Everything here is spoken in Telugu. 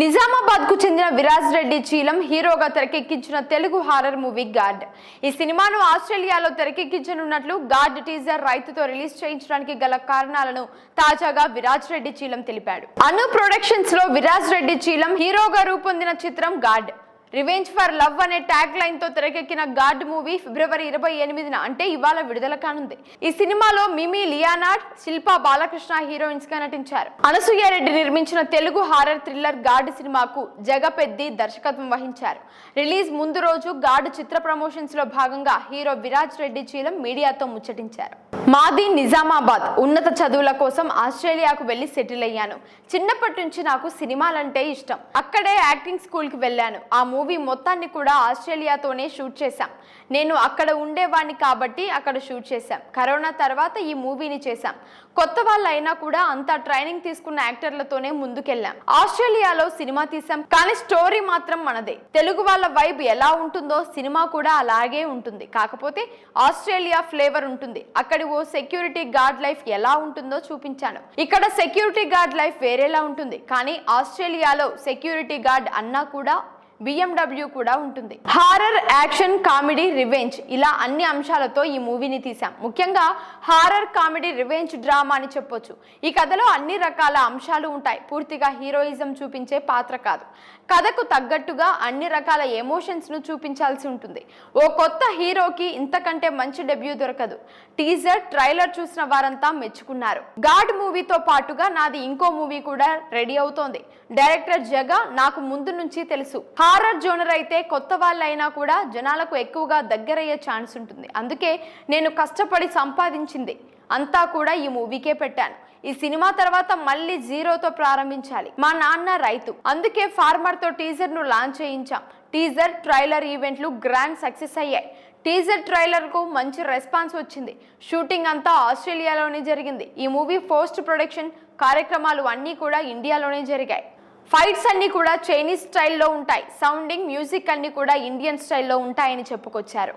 నిజామాబాద్కు చెందిన విరాజ్ రెడ్డి చీలం హీరోగా తెరకెక్కించిన తెలుగు హారర్ మూవీ గాడ్. ఈ సినిమాను ఆస్ట్రేలియాలో తెరకెక్కించనున్నట్లు గాడ్ టీజర్ రైతుతో రిలీజ్ చేయించడానికి గల కారణాలను తాజాగా విరాజ్ రెడ్డి చీలం తెలిపాడు. అను ప్రొడక్షన్స్లో విరాజ్ రెడ్డి చీలం హీరోగా రూపొందిన చిత్రం గాడ్. రివెంజ్ ఫర్ లవ్ అనే ట్యాగ్ లైన్తో తెరకెక్కిన గాడ్ మూవీ ఫిబ్రవరి ఇరవై ఎనిమిదిన అంటే ఇవాళ విడుదల కానుంది. ఈ సినిమాలో మిమి లియానార్డ్ శిల్పా బాలకృష్ణ హీరోయిన్స్గా నటించారు. అనసూయ రెడ్డి నిర్మించిన తెలుగు హారర్ థ్రిల్లర్ గాడ్ సినిమాకు జగపెద్ది దర్శకత్వం వహించారు. రిలీజ్ ముందు రోజు గాడ్ చిత్ర ప్రమోషన్స్లో భాగంగా హీరో విరాజ్ రెడ్డి చీలం మీడియాతో ముచ్చటించారు. మాది నిజామాబాద్. ఉన్నత చదువుల కోసం ఆస్ట్రేలియాకు వెళ్ళి సెటిల్ అయ్యాను. చిన్నప్పటి నుంచి నాకు సినిమాలంటే ఇష్టం. అక్కడే యాక్టింగ్ స్కూల్కి వెళ్ళాను. ఆ మూవీ మొత్తాన్ని కూడా ఆస్ట్రేలియాతోనే షూట్ చేశాం. నేను అక్కడ ఉండేవాడిని కాబట్టి అక్కడ షూట్ చేశాం. కరోనా తర్వాత ఈ మూవీని చేశాం. కొత్త వాళ్ళు అయినా కూడా అంతా ట్రైనింగ్ తీసుకున్న యాక్టర్లతోనే ముందుకెళ్ళాం. ఆస్ట్రేలియాలో సినిమా తీసాం కానీ స్టోరీ మాత్రం మనదే. తెలుగు వాళ్ళ వైబ్ ఎలా ఉంటుందో సినిమా కూడా అలాగే ఉంటుంది. కాకపోతే ఆస్ట్రేలియా ఫ్లేవర్ ఉంటుంది. అక్కడి ఓ సెక్యూరిటీ గార్డ్ లైఫ్ ఎలా ఉంటుందో చూపించాను. ఇక్కడ సెక్యూరిటీ గార్డ్ లైఫ్ వేరేలా ఉంటుంది. కానీ ఆస్ట్రేలియాలో సెక్యూరిటీ గార్డ్ అన్నా కూడా బిఎండబ్ల్యూ కూడా ఉంటుంది. హారర్ యాక్షన్ కామెడీ రివెంజ్ ఇలా అన్ని అంశాలతో ఈ మూవీని తీసాం ముఖ్యంగా హారర్ కామెడీ రివెంజ్ డ్రామా అని చెప్పొచ్చు. ఈ కథలో అన్ని రకాల అంశాలు ఉంటాయి. పూర్తిగా హీరోయిజం చూపించే పాత్ర కాదు. కథకు తగ్గట్టుగా అన్ని రకాల ఎమోషన్స్ను చూపించాల్సి ఉంటుంది. ఓ కొత్త హీరోకి ఇంతకంటే మంచి డెబ్యూ దొరకదు. టీజర్ ట్రైలర్ చూసిన వారంతా మెచ్చుకున్నారు. గాడ్ మూవీతో పాటుగా నాది ఇంకో మూవీ కూడా రెడీ అవుతోంది. డైరెక్టర్ జగ నాకు ముందు నుంచి తెలుసు. హారర్ జోనర్ అయితే కొత్త వాళ్ళైనా కూడా జనాలకు ఎక్కువగా దగ్గరయ్యే ఛాన్స్ ఉంటుంది. అందుకే నేను కష్టపడి సంపాదించింది అంతా కూడా ఈ మూవీకే పెట్టాను. ఈ సినిమా తర్వాత మళ్ళీ జీరోతో ప్రారంభించాలి. మా నాన్న రైతు. అందుకే ఫార్మర్తో టీజర్ను లాంచ్ చేయించాం. టీజర్ ట్రైలర్ ఈవెంట్లు గ్రాండ్ సక్సెస్ అయ్యాయి. టీజర్ ట్రైలర్కు మంచి రెస్పాన్స్ వచ్చింది. షూటింగ్ అంతా ఆస్ట్రేలియాలోనే జరిగింది. ఈ మూవీ పోస్ట్ ప్రొడక్షన్ కార్యక్రమాలు అన్నీ కూడా ఇండియాలోనే జరిగాయి. ఫైట్స్ అన్ని కూడా చైనీస్ స్టైల్లో ఉంటాయి. సౌండింగ్ మ్యూజిక్ అన్ని కూడా ఇండియన్ స్టైల్లో ఉంటాయని చెప్పుకొచ్చారు.